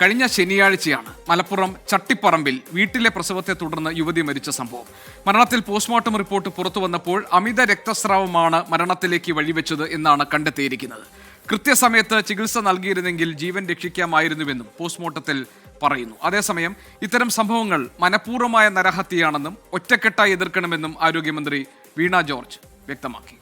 കഴിഞ്ഞ ശനിയാഴ്ചയാണ് മലപ്പുറം ചട്ടിപ്പറമ്പിൽ വീട്ടിലെ പ്രസവത്തെ തുടർന്ന് യുവതി മരിച്ച സംഭവം. മരണത്തിൽ പോസ്റ്റ്മോർട്ടം റിപ്പോർട്ട് പുറത്തു വന്നപ്പോൾ അമിത രക്തസ്രാവമാണ് മരണത്തിലേക്ക് വഴിവെച്ചത് എന്നാണ് കണ്ടെത്തിയിരിക്കുന്നത്. കൃത്യസമയത്ത് ചികിത്സ നൽകിയിരുന്നെങ്കിൽ ജീവൻ രക്ഷിക്കാമായിരുന്നുവെന്നും പോസ്റ്റ്മോർട്ടത്തിൽ പറയുന്നു. അതേസമയം ഇത്തരം സംഭവങ്ങൾ മനഃപൂർവമായ നരഹത്യയാണെന്നും ഒറ്റക്കെട്ടായി എതിർക്കണമെന്നും ആരോഗ്യമന്ത്രി വീണ ജോർജ് വ്യക്തമാക്കി.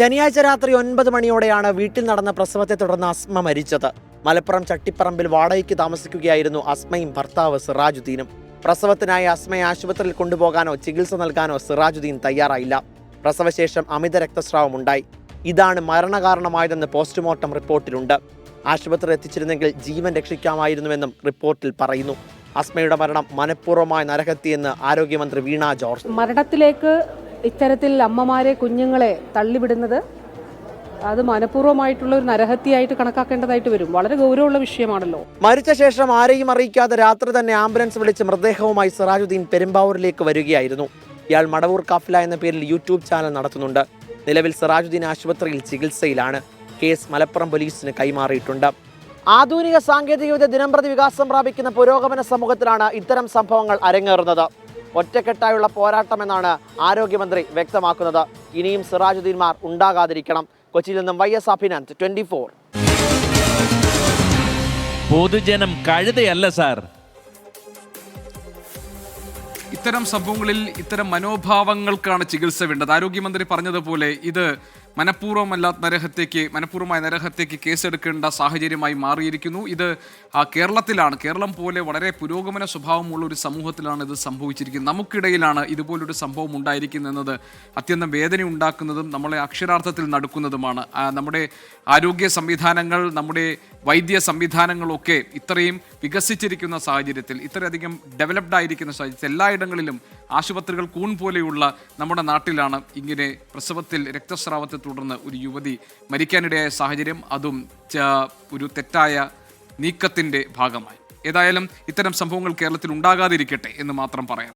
ശനിയാഴ്ച രാത്രി ഒൻപത് മണിയോടെയാണ് വീട്ടിൽ നടന്ന പ്രസവത്തെ തുടർന്ന് അസ്മ മരിച്ചത്. മലപ്പുറം ചട്ടിപ്പറമ്പിൽ വാടകയ്ക്ക് താമസിക്കുകയായിരുന്നു അസ്മയും ഭർത്താവ് സിറാജുദ്ദീനും. പ്രസവത്തിനായി അസ്മയെ ആശുപത്രിയിൽ കൊണ്ടുപോകാനോ ചികിത്സ നൽകാനോ സിറാജുദ്ദീൻ തയ്യാറായില്ല. പ്രസവശേഷം അമിത രക്തസ്രാവം ഉണ്ടായി. ഇതാണ് മരണകാരണമായതെന്ന് പോസ്റ്റ്മോർട്ടം റിപ്പോർട്ടിലുണ്ട്. ആശുപത്രി എത്തിച്ചിരുന്നെങ്കിൽ ജീവൻ രക്ഷിക്കാമായിരുന്നുവെന്നും റിപ്പോർട്ടിൽ പറയുന്നു. അസ്മയുടെ മരണം മനഃപൂർവമായ നരഹത്യയെന്ന് ആരോഗ്യമന്ത്രി വീണ ജോർജ്. മരണത്തിലേക്ക് ഇത്തരത്തിൽ അമ്മമാരെ കുഞ്ഞുങ്ങളെ തള്ളിവിടുന്നത് അത് മനഃപൂർവമായിട്ടുള്ള ഒരു നരഹത്യയായിട്ട് കണക്കാക്കേണ്ടതായിട്ട് വരും. വളരെ ഗൗരവമുള്ള വിഷയമാണല്ലോ. മരിച്ച ശേഷം ആരെയും അറിയിക്കാതെ രാത്രി തന്നെ ആംബുലൻസ് വിളിച്ച് മൃതദേഹവുമായി സിറാജുദ്ദീൻ പെരുമ്പാവൂരിലേക്ക് വരികയായിരുന്നു. ഇയാൾ മടവൂർ കാഫില എന്ന പേരിൽ യൂട്യൂബ് ചാനൽ നടത്തുന്നുണ്ട്. നിലവിൽ സിറാജുദ്ദീൻ ആശുപത്രിയിൽ ചികിത്സയിലാണ്. കേസ് മലപ്പുറം പോലീസിന് കൈമാറിയിട്ടുണ്ട്. ആധുനിക സാങ്കേതികവിദ്യ ദിനംപ്രതി വികാസം പ്രാപിക്കുന്ന പുരോഗമന സമൂഹത്തിലാണ് ഇത്തരം സംഭവങ്ങൾ അരങ്ങേറുന്നത്. ഒറ്റക്കെട്ടായുള്ള പോരാട്ടമെന്നാണ് ആരോഗ്യമന്ത്രി വ്യക്തമാക്കുന്നത്. ഇനിയും സിറാജുദ്ദീൻമാർ ഉണ്ടാകാതിരിക്കണം. കൊച്ചിയിൽ നിന്നും Y S Abhinand twenty four. പൊതുജനം കഴുതയല്ല സാർ. ഇത്തരം സംഭവങ്ങളിൽ ഇത്തരം മനോഭാവങ്ങൾക്കാണ് ചികിത്സ വേണ്ടത്. ആരോഗ്യമന്ത്രി പറഞ്ഞതുപോലെ ഇത് മനഃപൂർവമല്ലാത്ത നരഹത്യയ്ക്ക് മനഃപൂർവമായ നരഹത്യയ്ക്ക് കേസെടുക്കേണ്ട സാഹചര്യമായി മാറിയിരിക്കുന്നു. ഇത് കേരളത്തിലാണ്. കേരളം പോലെ വളരെ പുരോഗമന സ്വഭാവമുള്ള ഒരു സമൂഹത്തിലാണ് ഇത് സംഭവിച്ചിരിക്കുന്നത്. നമുക്കിടയിലാണ് ഇതുപോലൊരു സംഭവം ഉണ്ടായിരിക്കുന്നത് അത്യന്തം വേദന ഉണ്ടാക്കുന്നതും നമ്മളെ അക്ഷരാർത്ഥത്തിൽ നടക്കുന്നതുമാണ്. നമ്മുടെ ആരോഗ്യ സംവിധാനങ്ങൾ നമ്മുടെ വൈദ്യ സംവിധാനങ്ങളൊക്കെ ഇത്രയും വികസിച്ചിരിക്കുന്ന സാഹചര്യത്തിൽ ഇത്രയധികം ഡെവലപ്ഡ് ആയിരിക്കുന്ന സാഹചര്യത്തിൽ എല്ലായിടങ്ങളിലും ആശുപത്രികൾ കൂൺ പോലെയുള്ള നമ്മുടെ നാട്ടിലാണ് ഇങ്ങനെ പ്രസവത്തിൽ രക്തസ്രാവത്തെ തുടർന്ന് ഒരു യുവതി മരിക്കാനിടയായ സാഹചര്യം. അതും ഒരു തെറ്റായ നീക്കത്തിന്റെ ഭാഗമായി. ഏതായാലും ഇത്തരം സംഭവങ്ങൾ കേരളത്തിൽ ഉണ്ടാകാതിരിക്കട്ടെ എന്ന് മാത്രം പറയാം.